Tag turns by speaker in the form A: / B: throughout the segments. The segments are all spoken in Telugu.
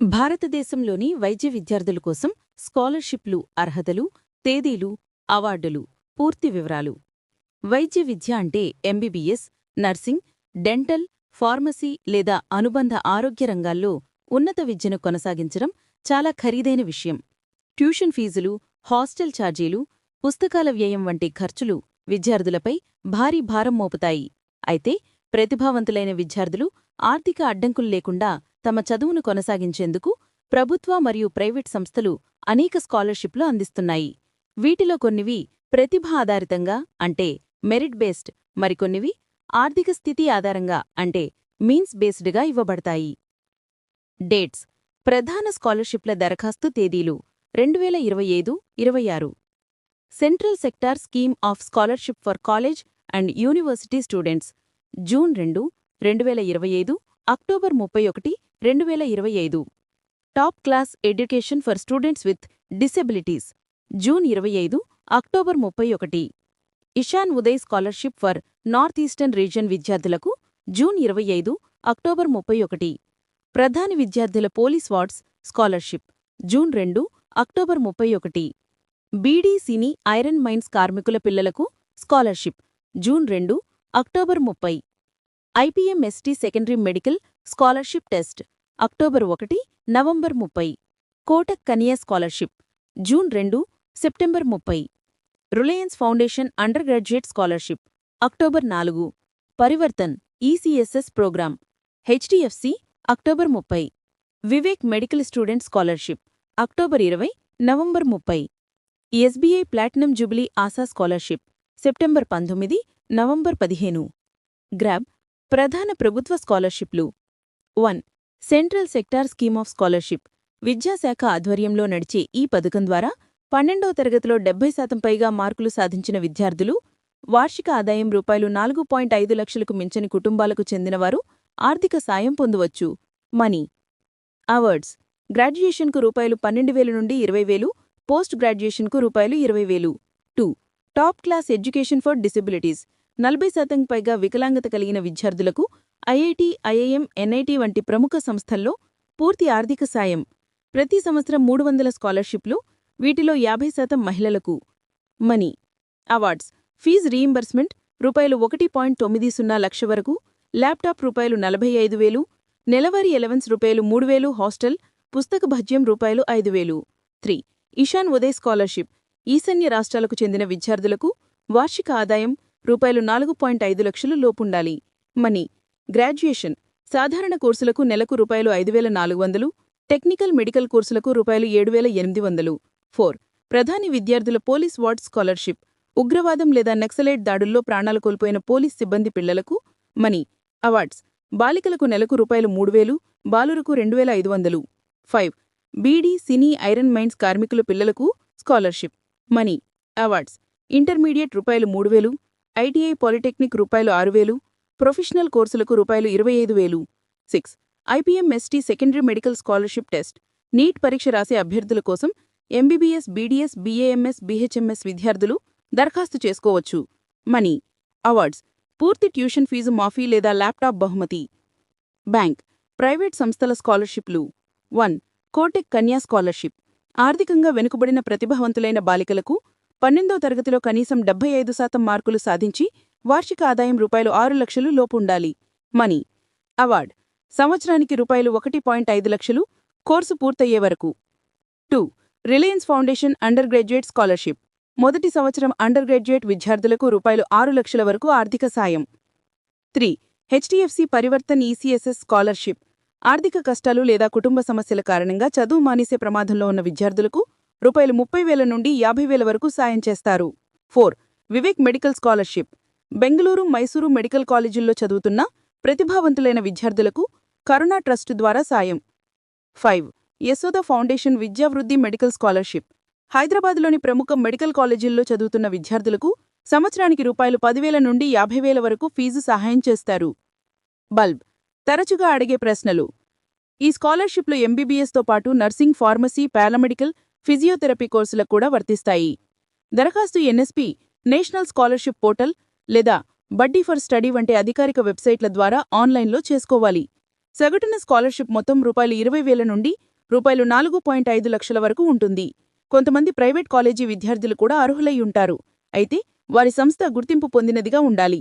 A: భారతదేశంలోని వైద్య విద్యార్థుల కోసం స్కాలర్షిప్లు అర్హతలు తేదీలు అవార్డులు పూర్తి వివరాలు. వైద్య విద్య అంటే ఎంబీబీఎస్ నర్సింగ్ డెంటల్ ఫార్మసీ లేదా అనుబంధ ఆరోగ్య రంగాల్లో ఉన్నత విద్యను కొనసాగించడం చాలా ఖరీదైన విషయం. ట్యూషన్ ఫీజులు హాస్టల్ ఛార్జీలు పుస్తకాల వ్యయం వంటి ఖర్చులు విద్యార్థులపై భారీ భారం మోపుతాయి. అయితే ప్రతిభావంతులైన విద్యార్థులు ఆర్థిక అడ్డంకులు లేకుండా తమ చదువును కొనసాగించేందుకు ప్రభుత్వ మరియు ప్రైవేట్ సంస్థలు అనేక స్కాలర్షిప్లు అందిస్తున్నాయి. వీటిలో కొన్నివి ప్రతిభ ఆధారితంగా అంటే మెరిట్ బేస్డ్ మరికొన్నివి ఆర్థిక స్థితి ఆధారంగా అంటే మీన్స్ బేస్డ్గా ఇవ్వబడతాయి. డేట్స్. ప్రధాన స్కాలర్షిప్ల దరఖాస్తు తేదీలు రెండువేల ఇరవై ఐదు ఇరవై ఆరు. Central sector scheme of scholarship for college and university students June రెండు రెండు వేల ఇరవై ఐదు అక్టోబర్ ముప్పై ఒకటి రెండు వేల ఇరవై ఐదు. Top class education for students with disabilities. June ఇరవై ఐదు అక్టోబర్ ముప్పై ఒకటి. Ishan Uday scholarship for north eastern region విద్యార్థులకు జూన్ ఇరవై ఐదు అక్టోబర్ ముప్పై ఒకటి. ప్రధాని విద్యార్థుల పోలీస్ వార్డ్స్ స్కాలర్షిప్. జూన్ రెండు అక్టోబర్ ముప్పై ఒకటి. బీడీసీని ఐరన్ మైన్స్ కార్మికుల పిల్లలకు స్కాలర్షిప్. జూన్ రెండు అక్టోబర్ ముప్పై. IPMST secondary medical scholarship test October ఒకటి నవంబర్ ముప్పై. కోటక్ కనియా స్కాలర్షిప్ జూన్ రెండు సెప్టెంబర్ ముప్పై. Reliance foundation undergraduate scholarship October నాలుగు. Parivartan ECSS programme HDFC October ముప్పై. Vivek medical student scholarship October ఇరవై నవంబర్ ముప్పై. SBI platinum jubilee Asha scholarship September పంతొమ్మిది నవంబర్ పదిహేను. గ్రాబ్ ప్రధాన ప్రభుత్వ స్కాలర్షిప్లు. One central sector scheme of scholarship. విద్యాశాఖ ఆధ్వర్యంలో నడిచే ఈ పథకం ద్వారా పన్నెండవ తరగతిలో డెబ్బై శాతం పైగా మార్కులు సాధించిన విద్యార్థులు వార్షిక ఆదాయం రూపాయలు నాలుగు పాయింట్ ఐదు లక్షలకు మించని కుటుంబాలకు చెందినవారు ఆర్థిక సాయం పొందవచ్చు. మనీ. అవార్డ్స్. గ్రాడ్యుయేషన్కు రూపాయలు పన్నెండు వేలు నుండి ఇరవై వేలు పోస్ట్ గ్రాడ్యుయేషన్కు రూపాయలు ఇరవై వేలు. Two top class education for disabilities. నలభై శాతం పైగా వికలాంగత కలిగిన విద్యార్థులకు ఐఐటి ఐఐఎం ఎన్ఐటి వంటి ప్రముఖ సంస్థల్లో పూర్తి ఆర్థిక సాయం. ప్రతి సంవత్సరం మూడు వందల స్కాలర్షిప్లు వీటిలో యాభై శాతం మహిళలకు మనీ. అవార్డ్స్. ఫీజు రీయింబర్స్మెంట్ రూపాయలు ఒకటి పాయింట్ తొమ్మిది సున్నా లక్ష వరకు ల్యాప్టాప్ రూపాయలు నలభై ఐదు వేలు నెలవారీ ఎలవెన్స్ రూపాయలు మూడు వేలు హాస్టల్ పుస్తక భజ్యం రూపాయలు ఐదు వేలు. త్రీ. ఇషాన్ ఉదయ్ స్కాలర్షిప్. ఈశాన్య రాష్ట్రాలకు చెందిన విద్యార్థులకు వార్షిక ఆదాయం రూపాయలు నాలుగు పాయింట్ ఐదు లక్షలు లోపుండాలి. మనీ. గ్రాడ్యుయేషన్. సాధారణ కోర్సులకు నెలకు రూపాయలు ఐదు వేల నాలుగు వందలు టెక్నికల్ మెడికల్ కోర్సులకు రూపాయలు ఏడు వేల ఎనిమిది వందలు. ఫోర్. ప్రధాని విద్యార్థుల పోలీస్ వార్డ్ స్కాలర్షిప్. ఉగ్రవాదం లేదా నక్సలైట్ దాడుల్లో ప్రాణాలు కోల్పోయిన పోలీస్ సిబ్బంది పిల్లలకు మనీ. అవార్డ్స్. బాలికలకు నెలకు రూపాయలు మూడు వేలు బాలురకు రెండు వేల ఐదు వందలు. Five. Beedi cine iron mines కార్మికుల పిల్లలకు స్కాలర్షిప్. మనీ. అవార్డ్స్. ఇంటర్మీడియట్ రూపాయలు మూడు వేలు ఐటీఐ పాలిటెక్నిక్ రూపాయలు ఆరు వేలు ప్రొఫెషనల్ కోర్సులకు రూపాయలు ఇరవై ఐదు వేలు. Six. IPMST secondary medical scholarship test. NEET పరీక్ష రాసే అభ్యర్థుల కోసం ఎంబీబీఎస్ బీడీఎస్ బీఏఎంఎస్ బీహెచ్ఎంఎస్ విద్యార్థులు దరఖాస్తు చేసుకోవచ్చు. మనీ. అవార్డ్స్. పూర్తి ట్యూషన్ ఫీజు మాఫీ లేదా ల్యాప్టాప్ బహుమతి. బ్యాంక్. ప్రైవేట్ సంస్థల స్కాలర్షిప్లు. వన్. కోటెక్ కన్యా స్కాలర్షిప్. ఆర్థికంగా వెనుకబడిన ప్రతిభావంతులైన బాలికలకు పన్నెందో తరగతిలో కనీసం డెబ్బై ఐదు శాతం మార్కులు సాధించి వార్షిక ఆదాయం రూపాయలు ఆరు లక్షలు లోపుండాలి మనీ అవార్డ్. సంవత్సరానికి రూపాయలు ఒకటి పాయింట్ ఐదు లక్షలు కోర్సు పూర్తయ్యే వరకు. Two. Reliance foundation undergraduate scholarship. మొదటి సంవత్సరం అండర్ గ్రాడ్యుయేట్ విద్యార్థులకు రూపాయలు ఆరు లక్షల వరకు ఆర్థిక సాయం. Three. HDFC Parivartan ECSS scholarship. ఆర్థిక కష్టాలు లేదా కుటుంబ సమస్యల కారణంగా చదువు మానేసే ప్రమాదంలో ఉన్న విద్యార్థులకు రూపాయలు ముప్పై వేల నుండి యాభై వేల వరకు సాయం చేస్తారు. Four. Vivek medical scholarship. Bengaluru Mysuru medical కాలేజీల్లో చదువుతున్న ప్రతిభావంతులైన విద్యార్థులకు కరుణా ట్రస్ట్ ద్వారా సాయం. Five. Yashoda foundation Vidyavruddhi medical scholarship. హైదరాబాద్లోని ప్రముఖ మెడికల్ కాలేజీల్లో చదువుతున్న విద్యార్థులకు సంవత్సరానికి రూపాయలు పదివేల నుండి యాభై వేల వరకు ఫీజు సహాయం చేస్తారు. బల్బ్. తరచుగా అడిగే ప్రశ్నలు. ఈ స్కాలర్షిప్లు ఎంబీబీఎస్తో పాటు నర్సింగ్ ఫార్మసీ పారామెడికల్ ఫిజియోథెరపీ కోర్సులకు కూడా వర్తిస్తాయి. దరఖాస్తు ఎన్ఎస్పి నేషనల్ స్కాలర్షిప్ పోర్టల్ లేదా బడ్డీ ఫర్ స్టడీ వంటి అధికారిక వెబ్సైట్ల ద్వారా ఆన్లైన్లో చేసుకోవాలి.
B: సగటున స్కాలర్షిప్ మొత్తం రూపాయలు ఇరవై వేల నుండి రూపాయలు నాలుగు పాయింట్ ఐదు లక్షల వరకు ఉంటుంది. కొంతమంది ప్రైవేట్ కాలేజీ విద్యార్థులు కూడా అర్హులై ఉంటారు. అయితే వారి సంస్థ గుర్తింపు పొందినదిగా ఉండాలి.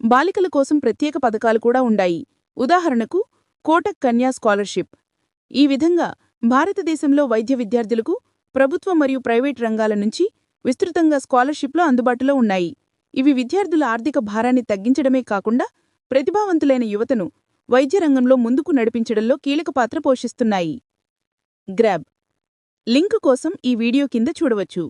B: బాలికల కోసం ప్రత్యేక పథకాలు కూడా ఉండాయి. ఉదాహరణకు కోటక్ కన్యా స్కాలర్షిప్. ఈ విధంగా భారతదేశంలో వైద్య విద్యార్థులకు ప్రభుత్వ మరియు ప్రైవేట్ రంగాల నుంచి విస్తృతంగా స్కాలర్షిప్లు అందుబాటులో ఉన్నాయి. ఇవి విద్యార్థుల ఆర్థిక భారాన్ని తగ్గించడమే కాకుండా ప్రతిభావంతులైన యువతను వైద్య రంగంలో ముందుకు నడిపించడంలో కీలక పాత్ర పోషిస్తున్నాయి. గ్రాబ్. లింక్ కోసం ఈ వీడియో కింద చూడవచ్చు.